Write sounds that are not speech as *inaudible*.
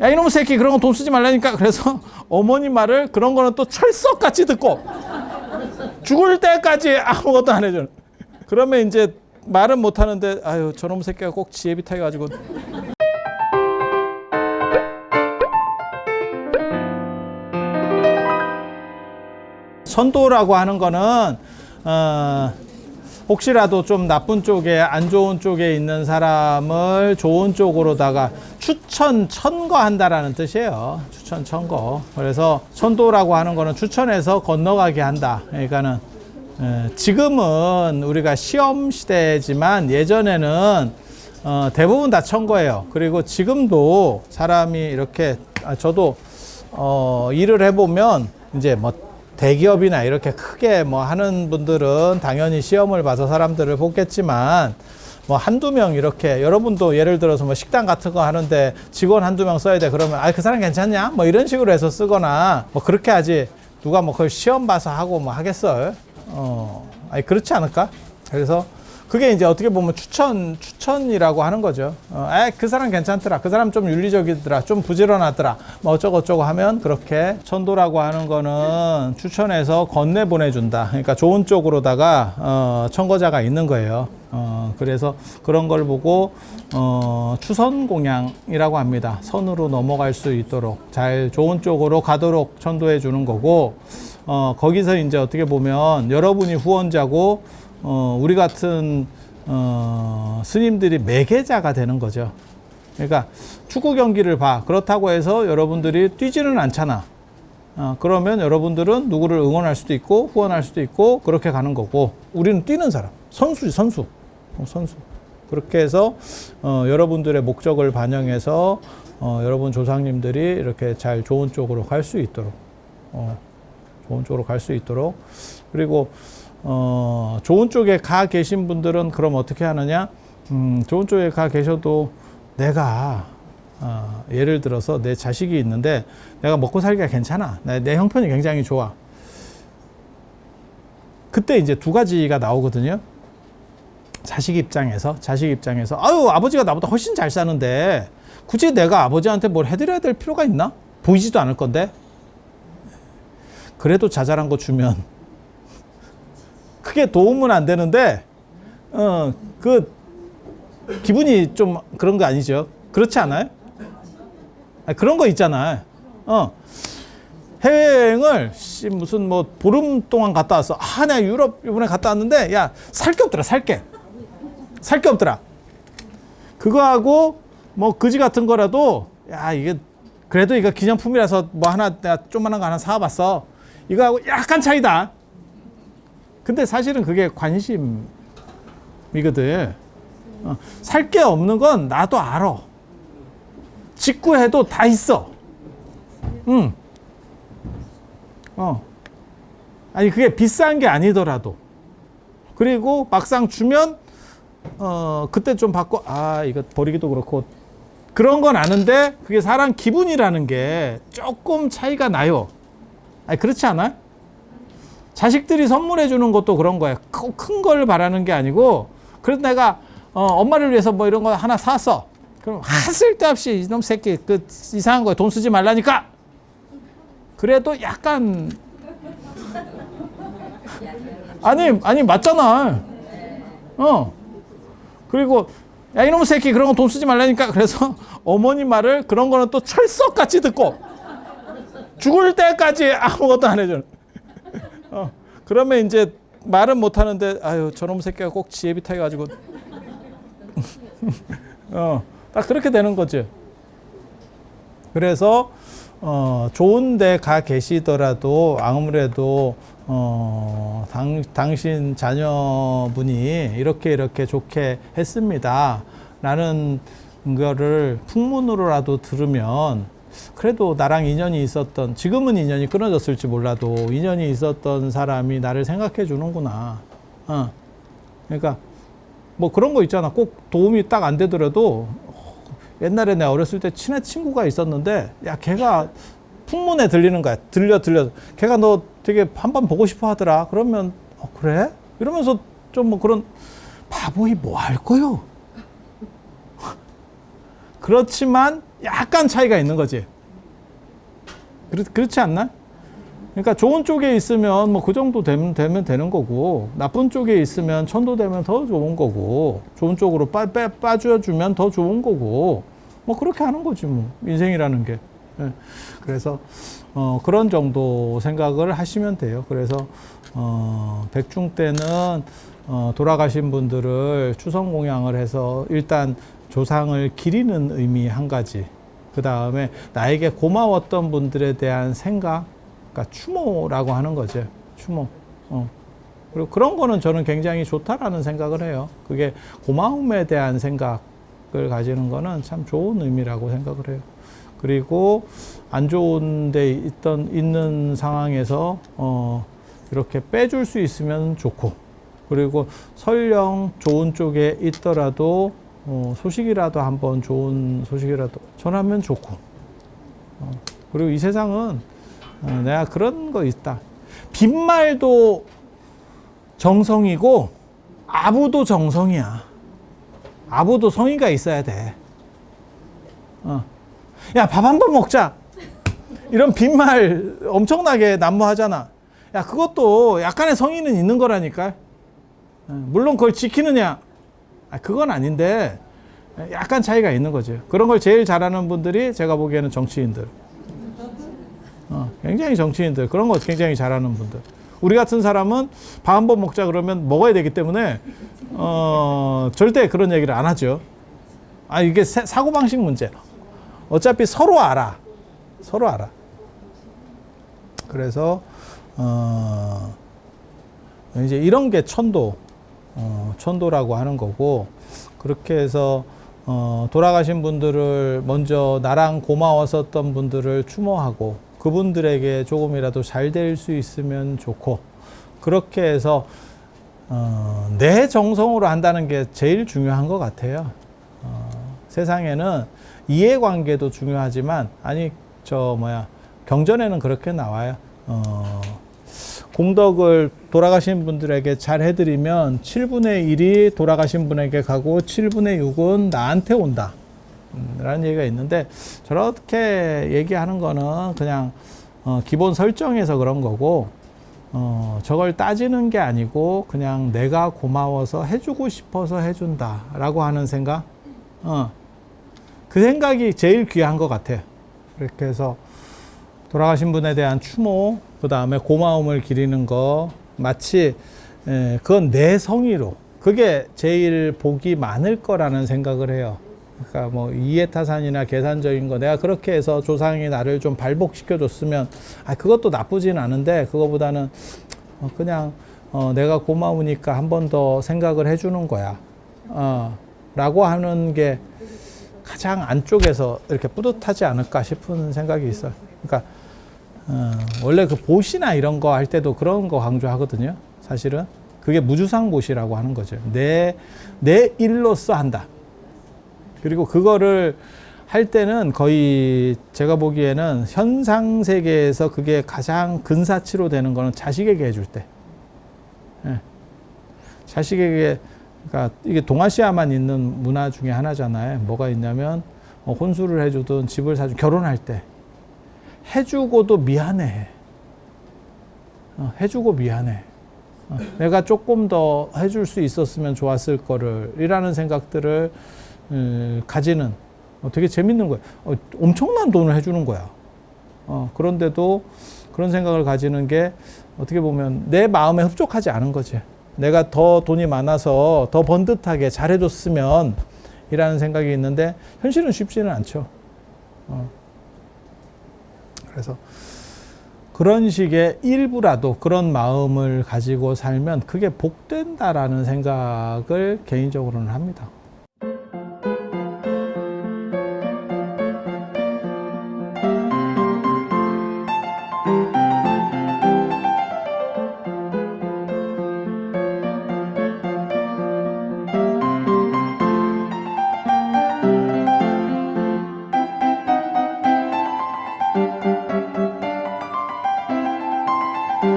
야 이놈의 새끼 그런 거 돈 쓰지 말라니까 그래서 *laughs* 어머니 말을 그런 거는 또 철석같이 듣고 죽을 때까지 아무것도 안 해줘. 그러면 이제 말은 못 하는데 아유 저놈 새끼가 꼭 지혜 비 타해 가지고 선도라고 하는 거는 어, 혹시라도 좀 나쁜 쪽에 안 좋은 쪽에 있는 사람을 좋은 쪽으로다가 추천 천거한다라는 뜻이에요. 추천 천거. 그래서 선도라고 하는 거는 추천해서 건너가게 한다. 그러니까는 에, 지금은 우리가 시험 시대지만 예전에는 어, 대부분 다 천거예요. 그리고 지금도 사람이 이렇게 아, 저도 어, 일을 해보면 이제 뭐 대기업이나 이렇게 크게 뭐 하는 분들은 당연히 시험을 봐서 사람들을 뽑겠지만 뭐 한두 명 이렇게 여러분도 예를 들어서 뭐 식당 같은 거 하는데 직원 한두 명 써야 돼. 그러면 아 그 사람 괜찮냐? 뭐 이런 식으로 해서 쓰거나 뭐 그렇게 하지. 누가 뭐 그걸 시험 봐서 하고 뭐 하겠어요? 어. 아니 그렇지 않을까? 그래서 그게 이제 어떻게 보면 추천 추천이라고 하는 거죠. 어, 에, 그 사람 괜찮더라. 그 사람 좀 윤리적이더라. 좀 부지런하더라. 뭐 어쩌고 저쩌고 하면 그렇게 천도라고 하는 거는 추천해서 건네 보내준다. 그러니까 좋은 쪽으로다가 어, 천거자가 있는 거예요. 어, 그래서 그런 걸 보고 어, 추선 공양이라고 합니다. 선으로 넘어갈 수 있도록 잘 좋은 쪽으로 가도록 천도해 주는 거고 어, 거기서 이제 어떻게 보면 여러분이 후원자고 어, 우리 같은 어, 스님들이 매개자가 되는 거죠. 그러니까 축구 경기를 봐. 그렇다고 해서 여러분들이 뛰지는 않잖아. 어, 그러면 여러분들은 누구를 응원할 수도 있고 후원할 수도 있고 그렇게 가는 거고 우리는 뛰는 사람 선수지 선수 어, 선수 그렇게 해서 어, 여러분들의 목적을 반영해서 어, 여러분 조상님들이 이렇게 잘 좋은 쪽으로 갈 수 있도록 어, 좋은 쪽으로 갈 수 있도록 그리고 어, 좋은 쪽에 가 계신 분들은 그럼 어떻게 하느냐? 음, 좋은 쪽에 가 계셔도 내가 어, 예를 들어서 내 자식이 있는데 내가 먹고 살기가 괜찮아. 내, 내 형편이 굉장히 좋아. 그때 이제 두 가지가 나오거든요. 자식 입장에서 자식 입장에서 아유 아버지가 나보다 훨씬 잘 사는데 굳이 내가 아버지한테 뭘 해드려야 될 필요가 있나? 보이지도 않을 건데. 그래도 자잘한 거 주면 크게 도움은 안 되는데 어 그 기분이 좀 그런 거 아니죠? 그렇지 않아요? 아, 그런 거 있잖아요. 어 해외여행을 씨, 무슨 뭐 보름 동안 갔다 왔어. 아, 내가 유럽 이번에 갔다 왔는데 야 살 게 없더라, 살 게. 살 게 없더라. 그거하고 뭐 그지 같은 거라도 야 이게 그래도 이거 기념품이라서 뭐 하나 내가 조그만한 거 하나 사와봤어. 이거하고 약간 차이다. 근데 사실은 그게 관심이거든. 어, 살게 없는 건 나도 알아. 직구해도 다 있어. 응. 어. 아니, 그게 비싼 게 아니더라도. 그리고 막상 주면, 어, 그때 좀 받고, 아, 이거 버리기도 그렇고. 그런 건 아는데, 그게 사람 기분이라는 게 조금 차이가 나요. 아니, 그렇지 않아요? 자식들이 선물해 주는 것도 그런 거예요. 큰 걸 바라는 게 아니고, 그래도 내가 어, 엄마를 위해서 뭐 이런 거 하나 샀어. 그럼 한 쓸데없이 이놈 새끼 그 이상한 거에 돈 쓰지 말라니까. 그래도 약간 아니 아니 맞잖아. 어. 그리고 야 이놈 새끼 그런 거 돈 쓰지 말라니까. 그래서 *laughs* 어머니 말을 그런 거는 또 철석같이 듣고 죽을 때까지 아무것도 안 해줘. 어, 그러면 이제 말은 못 하는데 아유 저놈 새끼가 꼭 지혜 비 타해 가지고 *laughs* 어, 딱 그렇게 되는 거죠. 그래서 어, 좋은데 가 계시더라도 아무래도 어, 당, 당신 자녀분이 이렇게 이렇게 좋게 했습니다. 라는 거를 풍문으로라도 들으면 그래도 나랑 인연이 있었던 지금은 인연이 끊어졌을지 몰라도 인연이 있었던 사람이 나를 생각해 주는구나. 어. 그러니까 뭐 그런 거 있잖아. 꼭 도움이 딱 안 되더라도 옛날에 내가 어렸을 때 친한 친구가 있었는데 야 걔가 풍문에 들리는 거야. 들려 들려. 걔가 너 되게 한번 보고 싶어 하더라. 그러면 어 그래? 이러면서 좀 뭐 그런 바보이 뭐 할 거요? 그렇지만 약간 차이가 있는 거지. 그렇, 그렇지 않나? 그러니까 좋은 쪽에 있으면 뭐 그 정도 되면, 되면 되는 거고 나쁜 쪽에 있으면 천도 되면 더 좋은 거고 좋은 쪽으로 빠, 빼, 빠져주면 더 좋은 거고 뭐 그렇게 하는 거지 뭐 인생이라는 게 예. 그래서 어, 그런 정도 생각을 하시면 돼요 그래서 어, 백중 때는 어, 돌아가신 분들을 추성 공양을 해서 일단 조상을 기리는 의미 한 가지 그 다음에 나에게 고마웠던 분들에 대한 생각 그러니까 추모라고 하는 거죠. 추모. 어. 그리고 그런 거는 저는 굉장히 좋다라는 생각을 해요. 그게 고마움에 대한 생각을 가지는 거는 참 좋은 의미라고 생각을 해요. 그리고 안 좋은 데 있던 있는 상황에서 어 이렇게 빼줄 수 있으면 좋고 그리고 설령 좋은 쪽에 있더라도 어 소식이라도 한번 좋은 소식이라도 전하면 좋고 어 그리고 이 세상은 어, 내가 그런 거 있다. 빈말도 정성이고 아부도 정성이야. 아부도 성의가 있어야 돼. 어. 야, 밥 한 번 먹자. 이런 빈말 엄청나게 난무하잖아. 야, 그것도 약간의 성의는 있는 거라니까. 어, 물론 그걸 지키느냐? 아, 그건 아닌데 약간 차이가 있는 거죠. 그런 걸 제일 잘하는 분들이 제가 보기에는 정치인들. 어, 굉장히 정치인들 그런 거 굉장히 잘하는 분들. 우리 같은 사람은 밥 한 번 먹자 그러면 먹어야 되기 때문에 어, 절대 그런 얘기를 안 하죠. 아 이게 사고 방식 문제. 어차피 서로 알아. 서로 알아. 그래서 어, 이제 이런 게 천도, 어, 천도라고 하는 거고 그렇게 해서 어, 돌아가신 분들을 먼저 나랑 고마웠었던 분들을 추모하고 그분들에게 조금이라도 잘 될 수 있으면 좋고 그렇게 해서 어, 내 정성으로 한다는 게 제일 중요한 것 같아요. 어, 세상에는 이해관계도 중요하지만 아니 저 뭐야 경전에는 그렇게 나와요. 어, 공덕을 돌아가신 분들에게 잘 해드리면 7분의 1이 돌아가신 분에게 가고 7분의 6은 나한테 온다. 음, 라는 얘기가 있는데 저렇게 얘기하는 거는 그냥 어, 기본 설정에서 그런 거고 어, 저걸 따지는 게 아니고 그냥 내가 고마워서 해주고 싶어서 해준다라고 하는 생각 어, 그 생각이 제일 귀한 것 같아요. 그렇게 해서 돌아가신 분에 대한 추모 그 다음에 고마움을 기리는 거 마치 에, 그건 내 성의로 그게 제일 복이 많을 거라는 생각을 해요. 그러니까 뭐 이해타산이나 계산적인 거 내가 그렇게 해서 조상이 나를 좀 발복시켜 줬으면 아 그것도 나쁘진 않은데 그거보다는 어, 그냥 어, 내가 고마우니까 한 번 더 생각을 해주는 거야. 어, 라고 하는 게 가장 안쪽에서 이렇게 뿌듯하지 않을까 싶은 생각이 있어요. 그러니까 어, 원래 그 보시나 이런 거 할 때도 그런 거 강조하거든요. 사실은 그게 무주상 보시라고 하는 거죠. 내 내 일로서 한다. 그리고 그거를 할 때는 거의 제가 보기에는 현상 세계에서 그게 가장 근사치로 되는 거는 자식에게 해줄 때. 예. 자식에게 그러니까 이게 동아시아만 있는 문화 중에 하나잖아요. 뭐가 있냐면 어, 혼수를 해주든 집을 사주 결혼할 때 해주고도 미안해. 어, 해주고 미안해. 어, 내가 조금 더 해줄 수 있었으면 좋았을 거를 이라는 생각들을 음, 가지는 어, 되게 재밌는 거예요. 어, 엄청난 돈을 해주는 거야. 어, 그런데도 그런 생각을 가지는 게 어떻게 보면 내 마음에 흡족하지 않은 거지. 내가 더 돈이 많아서 더 번듯하게 잘해줬으면 이라는 생각이 있는데 현실은 쉽지는 않죠. 어. 그래서 그런 식의 일부라도 그런 마음을 가지고 살면 그게 복된다라는 생각을 개인적으로는 합니다.